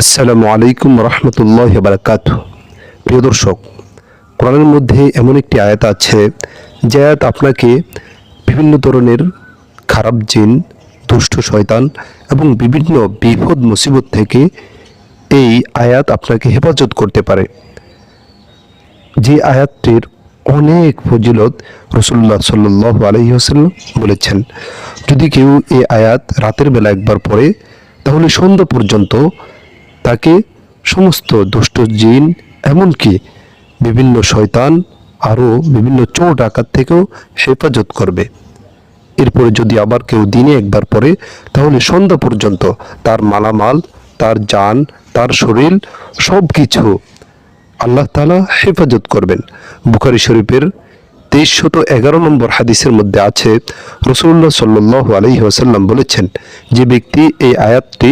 আসসালামু আলাইকুম রহমতুল্লাহ বারাকাত প্রিয় দর্শক, কোরআনের মধ্যে এমন একটি আয়াত আছে যে আয়াত আপনাকে বিভিন্ন ধরনের খারাপ জিন, দুষ্ট শয়তান এবং বিভিন্ন বিপদ, মুসিবত থেকে এই আয়াত আপনাকে হেফাজত করতে পারে। যে আয়াতটির অনেক ফজিলত রসুল্লাহ সাল্লাহ আলহিহাসাল্লাম বলেছেন। যদি কেউ এই আয়াত রাতের বেলা একবার পড়ে, তাহলে সন্ধ্যা পর্যন্ত তাকে সমস্ত দুষ্ট জিন, এমনকি বিভিন্ন শয়তান আরও বিভিন্ন চোর ডাকাত থেকেও হেফাজত করবে। এরপরে যদি আবার কেউ দিনে একবার পড়ে, তাহলে সন্ধ্যা পর্যন্ত তার মালামাল, তার যান, তার শরীর সব কিছু আল্লাহ তালা হেফাজত করবেন। বুখারি শরীফের তেইশ শত এগারো নম্বর হাদিসের মধ্যে আছে রসুল্লাহ সাল্লাহ আলহি আসাল্লাম বলেছেন, যে ব্যক্তি এই আয়াতটি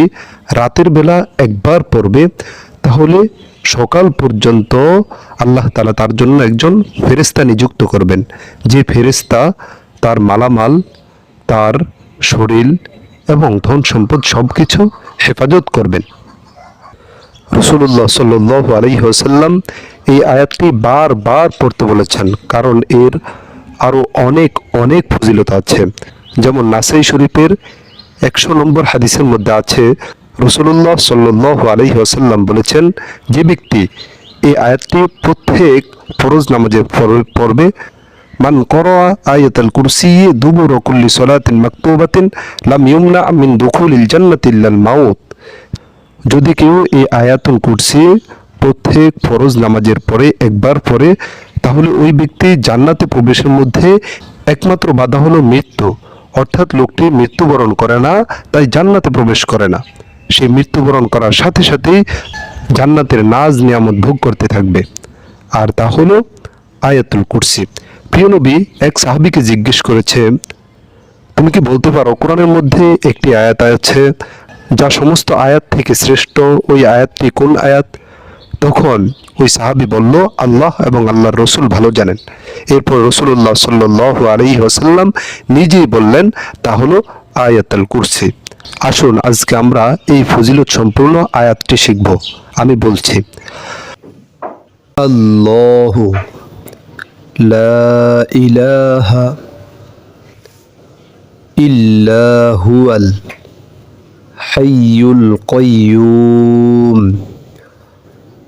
রাতের বেলা একবার পড়বে, তাহলে সকাল পর্যন্ত আল্লাহ তালা তার জন্য একজন ফেরেস্তা নিযুক্ত করবেন। যে ফেরেস্তা তার মালামাল, তার শরীর এবং ধন সম্পদ সব কিছু হেফাজত করবেন। রসুল্লাহ সাল্লাহ আলহি হোসাল্লাম এই আয়াতটি বারবার পড়তে বলেছেন, কারণ এর আরও অনেক অনেক ফজিলত আছে। যেমন নাসাই শরীফের একশো নম্বর হাদিসের মধ্যে আছে রসুল্লাহ সাল্লাহ আলহি আসাল্লাম বলেছেন, যে ব্যক্তি এই আয়াতটি প্রত্যেক ফরজ নামাজের পর- পড়বে। মান করোয়া আয়াতাল কুরসি দুবুর কুল্লি সলাতিন মাকতুবাতিন লাম ইউমনা মিন দুখুলিল জান্নাতিল্লাল মাউত। যদি কেউ এই আয়াতুল কুরসি প্রত্যেক ফরজ নামাজের পরে একবার পরে তাহলে ওই ব্যক্তি জান্নাতে প্রবেশের মধ্যে একমাত্র বাধা হলো মৃত্যু। অর্থাৎ লোকটি মৃত্যুবরণ করে না, তাই জান্নাতে প্রবেশ করে না। সে মৃত্যুবরণ করার সাথে সাথেই জান্নাতের নাজ নিয়ামত ভোগ করতে থাকবে। আর তা হলো আয়াতুল কুরসি। প্রিয় নবী, এক সাহাবিকে জিজ্ঞেস করেছে, তুমি কি বলতে পারো কোরআনের মধ্যে একটি আয়াত আছে? যা সমস্ত আয়াত থেকে শ্রেষ্ঠ, ওই আয়াতটি কোন আয়াত? তখন ওই সাহাবি বলল, আল্লাহ এবং আল্লাহর রসুল ভালো জানেন। এরপর রসুল্লাহ সাল্লাহ আলী আসাল্লাম নিজেই বললেন, তা হলো আয়াতাল কুরসি। আসুন, আজকে আমরা এই ফজিলত সম্পূর্ণ আয়াতটি শিখব। আমি বলছি, আল্লাহ লা ইলাহা হুয়াল হাইয়ুল কয়্যুম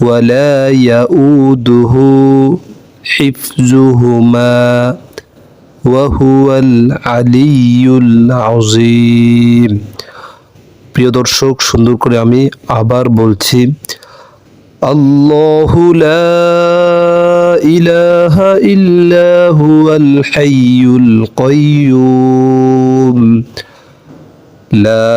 ولا يؤوده حفظهما وهو العلي العظيم প্রিয় দর্শক সুন্দর করে আমি আবার বলছি আল্লাহু লা ইলাহা ইল্লা হুয়াল হাইয়ুল কাইয়্যুম لا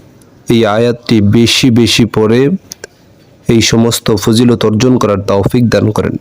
এই আয়াতটি বেশি বেশি পড়ে এই সমস্ত ফজিলত অর্জন করার তাওফিক দান করেন।